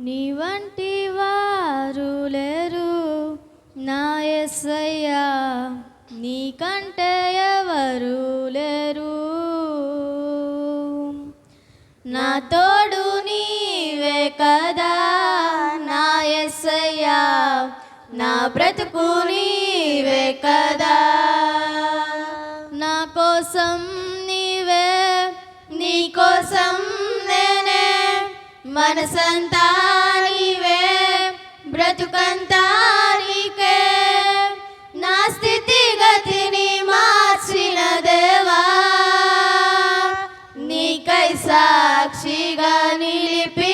నీ వంటి వారు లేరు నా ఎస్సయ్యా నీకంటే ఎవరు లేరు? నా తోడు నీవే కదా నా ఎస్సయ్యా నా బ్రతుకు నీవే కదా. నా కోసం నీవే నీ కోసం మనసంతా నీవే బ్రతుకంతా నీకే. నా స్థితి గతిని మార్చిన దేవా నీకై సాక్షిగా నిలిపి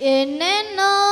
En el.